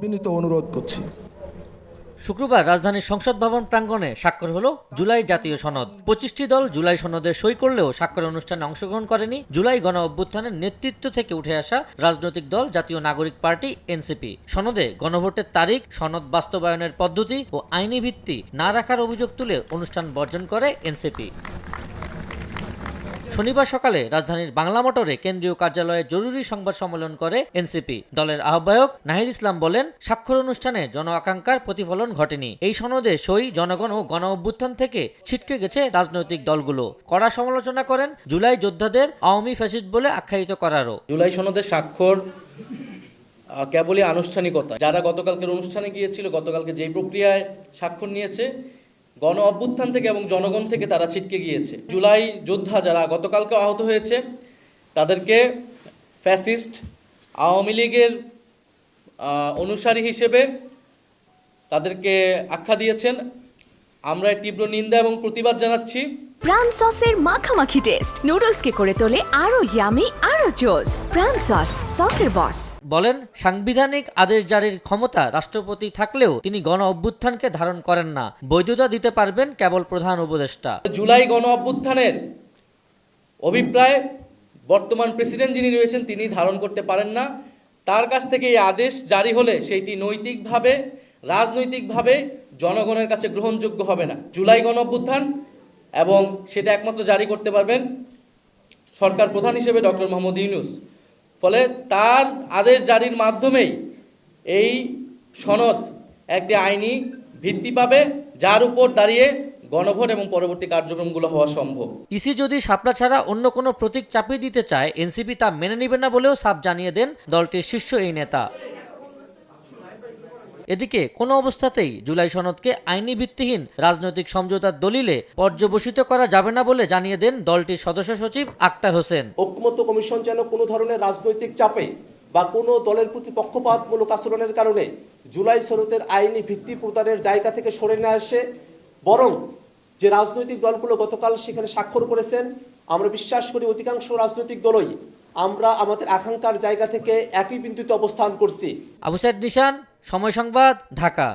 বিনীত অনুরোধ করছি। শুক্রবার রাজধানীর সংসদ ভবন প্রাঙ্গণে স্বাক্ষর হলো জুলাই জাতীয় সনদ। পঁচিশটি দল জুলাই সনদে সই করলেও স্বাক্ষর অনুষ্ঠানে অংশগ্রহণ করেনি জুলাই গণ অভ্যুত্থানের নেতৃত্ব থেকে উঠে আসা রাজনৈতিক দল জাতীয় নাগরিক পার্টি, এনসিপি। সনদে গণভোটের তারিখ, সনদ বাস্তবায়নের পদ্ধতি ও আইনি ভিত্তি না রাখার অভিযোগ তুলে অনুষ্ঠান বর্জন করে এনসিপি। শনিবার সকালে রাজধানীর বাংলা মোটরে কেন্দ্রীয় কার্যালয়ে জরুরি সংবাদ সম্মেলন করে এনসিপি। দলের আহ্বায়ক নাহিদ ইসলাম বলেন, স্বাক্ষর অনুষ্ঠানে জন আকাঙ্ক্ষার প্রতিফলন ঘটেনি। এই সনদে সই, জনগণ ও গণ অভ্যুত্থান থেকে ছিটকে গেছে রাজনৈতিক দলগুলো। কড়া সমালোচনা করেন জুলাই যোদ্ধাদের আওয়ামী ফ্যাসিস্ট বলে আখ্যায়িত করারও। জুলাই সনদের স্বাক্ষর কেবলই আনুষ্ঠানিকতা। যারা গতকালকের অনুষ্ঠানে গিয়েছিল, গতকালকে যেই প্রক্রিয়ায় স্বাক্ষর নিয়েছে গণ অভ্যুত্থান থেকে এবং জনগণ থেকে তারা ছিটকে গিয়েছে। জুলাই যোদ্ধা যারা গতকালকে আহত হয়েছে, তাদেরকে ফ্যাসিস্ট আওয়ামী লীগের অনুসারী হিসেবে তাদেরকে আখ্যা দিয়েছেন। আমরা তীব্র নিন্দা এবং প্রতিবাদ জানাচ্ছি। প্রাণ সসের মাখামাখি টেস্ট। নুডলসকে করে তোলে আরও ইয়ামি আরও জোস প্রাণ সস সসের বস বলেন সাংবিধানিক আদেশ জারির ক্ষমতা রাষ্ট্রপতি থাকলেও তিনি গণ অভ্যুত্থানকে ধারণ করেন না। বৈধতা দিতে পারবেন কেবল প্রধান উপদেষ্টা। জুলাই গণ অভ্যুত্থানের অভিপ্রায় বর্তমান প্রেসিডেন্ট যিনি রয়েছেন তিনি ধারণ করতে পারেন না। তার কাছ থেকে এই আদেশ জারি হলে সেইটি নৈতিকভাবে রাজনৈতিকভাবে জনগণের কাছে গ্রহণযোগ্য হবে না। জুলাই গণ অভ্যুত্থান এবং সেটা একমাত্র জারি করতে পারবেন সরকার প্রধান হিসেবে ডক্টর মোহাম্মদ ইউনুস। ফলে তার আদেশ জারির মাধ্যমেই এই সনদ একটি আইনি ভিত্তি পাবে, যার উপর দাঁড়িয়ে গণভোট এবং পরবর্তী কার্যক্রমগুলো হওয়া সম্ভব। ইসি যদি শাপলা ছাড়া অন্য কোনো প্রতীক চাপিয়ে দিতে চায়, এনসিপি তা মেনে নেবে না বলেও সাপ জানিয়ে দেন দলটির শীর্ষ এই নেতা। এদিকে কোনো অবস্থাতেই জুলাই সনদকে আইনি ভিত্তিহীন রাজনৈতিক সমঝোতার দলিলে পর্যবসিত করা যাবে না বলে জানিয়ে দেন দলটির সদস্য সচিব আক্তার হোসেন। ঐক্যমত্য কমিশন যেন কোনো ধরনের রাজনৈতিক চাপে বা কোনো দলের প্রতি পক্ষপাতমূলক আচরণের কারণে জুলাই সনদের আইনি ভিত্তি প্রদানের জায়গা থেকে সরে না আসে বরং যে রাজনৈতিক দলগুলো গতকাল সেখানে স্বাক্ষর করেছেন আমরা বিশ্বাস করি অধিকাংশ রাজনৈতিক দলই আমরা আমাদের আকাঙ্ক্ষার জায়গা থেকে একই বিন্দুতে অবস্থান করছি। আবু সাইদ নিশান সময় সংবাদ ঢাকা।